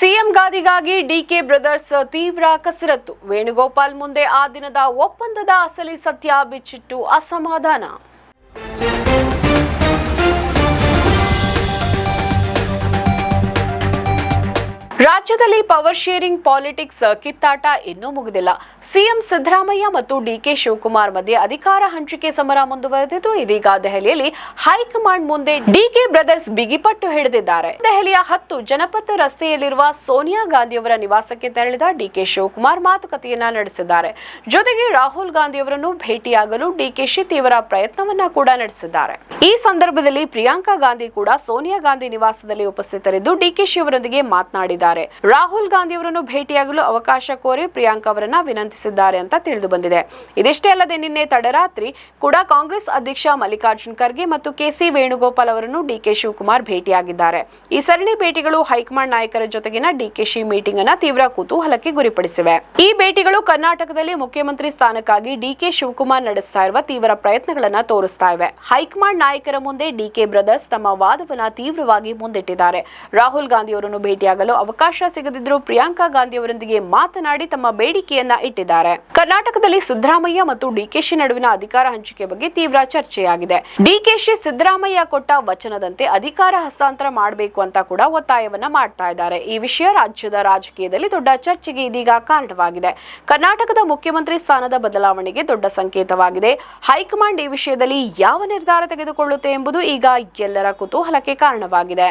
CM ಗಾದಿಗಾಗಿ DK brothers ತೀವ್ರ ಕಸರತ್ತು. ವೇಣುಗೋಪಾಲ್ ಮುಂದೆ ಆ ದಿನದ ಒಪ್ಪಂದದ ಅಸಲಿ ಸತ್ಯ ಬಿಚ್ಚಿಟ್ಟು ಅಸಮಾಧಾನ. ರಾಜ್ಯದಲ್ಲಿ ಪವರ್ ಶೇರಿಂಗ್ ಪಾಲಿಟಿಕ್ಸ್ ಕಿತ್ತಾಟ ಇನ್ನೂ ಮುಗಿದಿಲ್ಲ. ಸಿಎಂ ಸಿದ್ದರಾಮಯ್ಯ ಮತ್ತು ಡಿಕೆ ಶಿವಕುಮಾರ್ ಮಧ್ಯೆ ಅಧಿಕಾರ ಹಂಚಿಕೆ ಸಮರ ಮುಂದುವರೆದಿದ್ದು, ಇದೀಗ ದೆಹಲಿಯಲ್ಲಿ ಹೈಕಮಾಂಡ್ ಮುಂದೆ ಡಿಕೆ ಬ್ರದರ್ಸ್ ಬಿಗಿಪಟ್ಟು ಹಿಡಿದಿದ್ದಾರೆ. ದೆಹಲಿಯ ಹತ್ತು ಜನಪಥ ರಸ್ತೆಯಲ್ಲಿರುವ ಸೋನಿಯಾ ಗಾಂಧಿಯವರ ನಿವಾಸಕ್ಕೆ ತೆರಳಿದ ಡಿಕೆ ಶಿವಕುಮಾರ್ ಮಾತುಕತೆಯನ್ನ ನಡೆಸಿದ್ದಾರೆ. ಜೊತೆಗೆ ರಾಹುಲ್ ಗಾಂಧಿಯವರನ್ನು ಭೇಟಿಯಾಗಲು ಡಿಕೆಶಿ ತೀವ್ರ ಪ್ರಯತ್ನವನ್ನ ಕೂಡ ನಡೆಸಿದ್ದಾರೆ. ಈ ಸಂದರ್ಭದಲ್ಲಿ ಪ್ರಿಯಾಂಕಾ ಗಾಂಧಿ ಕೂಡ ಸೋನಿಯಾ ಗಾಂಧಿ ನಿವಾಸದಲ್ಲಿ ಉಪಸ್ಥಿತರಿದ್ದು ಡಿಕೆಶಿ ಅವರೊಂದಿಗೆ ಮಾತನಾಡಿದ್ದಾರೆ. ರಾಹುಲ್ ಗಾಂಧಿ ಅವರನ್ನು ಭೇಟಿಯಾಗಲು ಅವಕಾಶ ಕೋರಿ ಪ್ರಿಯಾಂಕಾ ಅವರನ್ನ ವಿನಂತಿಸಿದ್ದಾರೆ ಅಂತ ತಿಳಿದು ಬಂದಿದೆ ಇದಿಷ್ಟೇ ಅಲ್ಲದೆ ನಿನ್ನೆ ತಡರಾತ್ರಿ ಕೂಡ ಕಾಂಗ್ರೆಸ್ ಅಧ್ಯಕ್ಷ ಮಲ್ಲಿಕಾರ್ಜುನ್ ಖರ್ಗೆ ಮತ್ತು ಕೆಸಿ ವೇಣುಗೋಪಾಲ್ ಅವರನ್ನು ಡಿಕೆ ಶಿವಕುಮಾರ್ ಭೇಟಿಯಾಗಿದ್ದಾರೆ. ಈ ಸರಣಿ ಭೇಟಿಗಳು ಹೈಕಮಾಂಡ್ ನಾಯಕರ ಜೊತೆಗಿನ ಡಿಕೆಶಿ ಮೀಟಿಂಗ್ ಅನ್ನ ತೀವ್ರ ಕುತೂಹಲಕ್ಕೆ ಗುರಿಪಡಿಸಿವೆ. ಈ ಭೇಟಿಗಳು ಕರ್ನಾಟಕದಲ್ಲಿ ಮುಖ್ಯಮಂತ್ರಿ ಸ್ಥಾನಕ್ಕಾಗಿ ಡಿಕೆ ಶಿವಕುಮಾರ್ ನಡೆಸ್ತಾ ಇರುವ ತೀವ್ರ ಪ್ರಯತ್ನಗಳನ್ನ ತೋರಿಸ್ತಾ ಇವೆ. ಹೈಕಮಾಂಡ್ ನಾಯಕರ ಮುಂದೆ ಡಿಕೆ ಬ್ರದರ್ಸ್ ತಮ್ಮ ವಾದವನ್ನ ತೀವ್ರವಾಗಿ ಮುಂದಿಟ್ಟಿದ್ದಾರೆ. ರಾಹುಲ್ ಗಾಂಧಿ ಅವರನ್ನು ಭೇಟಿಯಾಗಲು ಅವಕಾಶ ಸಿಗದಿದ್ದರೂ ಪ್ರಿಯಾಂಕಾ ಗಾಂಧಿ ಅವರೊಂದಿಗೆ ಮಾತನಾಡಿ ತಮ್ಮ ಬೇಡಿಕೆಯನ್ನ ಇಟ್ಟಿದ್ದಾರೆ. ಕರ್ನಾಟಕದಲ್ಲಿ ಸಿದ್ದರಾಮಯ್ಯ ಮತ್ತು ಡಿಕೆಶಿ ನಡುವಿನ ಅಧಿಕಾರ ಹಂಚಿಕೆ ಬಗ್ಗೆ ತೀವ್ರ ಚರ್ಚೆಯಾಗಿದೆ. ಡಿಕೆಶಿ ಸಿದ್ದರಾಮಯ್ಯ ಕೊಟ್ಟ ವಚನದಂತೆ ಅಧಿಕಾರ ಹಸ್ತಾಂತರ ಮಾಡಬೇಕು ಅಂತ ಕೂಡ ಒತ್ತಾಯವನ್ನ ಮಾಡ್ತಾ ಇದ್ದಾರೆ. ಈ ವಿಷಯ ರಾಜ್ಯದ ರಾಜಕೀಯದಲ್ಲಿ ದೊಡ್ಡ ಚರ್ಚೆಗೆ ಇದೀಗ ಕಾರಣವಾಗಿದೆ. ಕರ್ನಾಟಕದ ಮುಖ್ಯಮಂತ್ರಿ ಸ್ಥಾನದ ಬದಲಾವಣೆಗೆ ದೊಡ್ಡ ಸಂಕೇತವಾಗಿದೆ. ಹೈಕಮಾಂಡ್ ಈ ವಿಷಯದಲ್ಲಿ ಯಾವ ನಿರ್ಧಾರ ತೆಗೆದುಕೊಳ್ಳುತ್ತೆ ಎಂಬುದು ಈಗ ಎಲ್ಲರ ಕುತೂಹಲಕ್ಕೆ ಕಾರಣವಾಗಿದೆ.